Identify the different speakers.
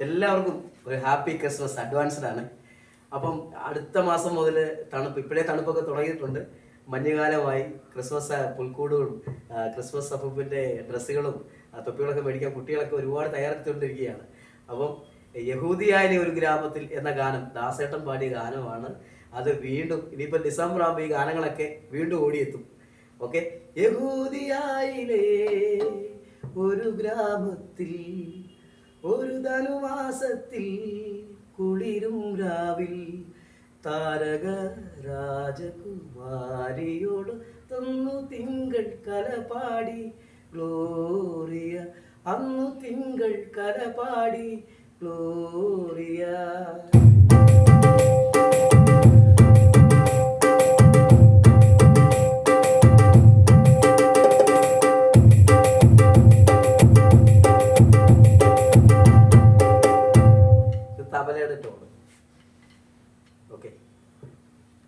Speaker 1: എല്ലാവർക്കും ഒരു happy Christmas advanced ആണ്. അപ്പം അടുത്ത മാസം മുതൽ തണുപ്പ് ഇപ്പോഴേ തണുപ്പൊക്കെ തുടങ്ങിയിട്ടുണ്ട്. മഞ്ഞുകാലമായി ക്രിസ്മസ് പുൽക്കൂടുകളും ക്രിസ്മസ് അപ്പൂപ്പിന്റെ ഡ്രസ്സുകളും തൊപ്പികളൊക്കെ മേടിക്കാൻ കുട്ടികളൊക്കെ ഒരുപാട് തയ്യാറെടുത്തുകൊണ്ടിരിക്കുകയാണ്. അപ്പം യഹൂദിയായ ഒരു ഗ്രാമത്തിൽ എന്ന ഗാനം ദാസേട്ടൻ പാടിയ ഗാനമാണ്. അത് വീണ്ടും ഇനിയിപ്പോൾ ഡിസംബർ ആകുമ്പോൾ ഈ ഗാനങ്ങളൊക്കെ വീണ്ടും ഓടിയെത്തും. ഓക്കെ? യഹൂദിയായിലേ ഒരു ഗ്രാമത്തിൽ ഒരു ധനുമാസത്തിൽ കുളിരും രാവിൽ താരക രാജകുമാരിയോട് തന്നു തിങ്കൾ കലപാടി ഗ്ലോറിയ അന്നു തിങ്കൾ കലപാടി ഗ്ലോറിയ. retorno. Ok.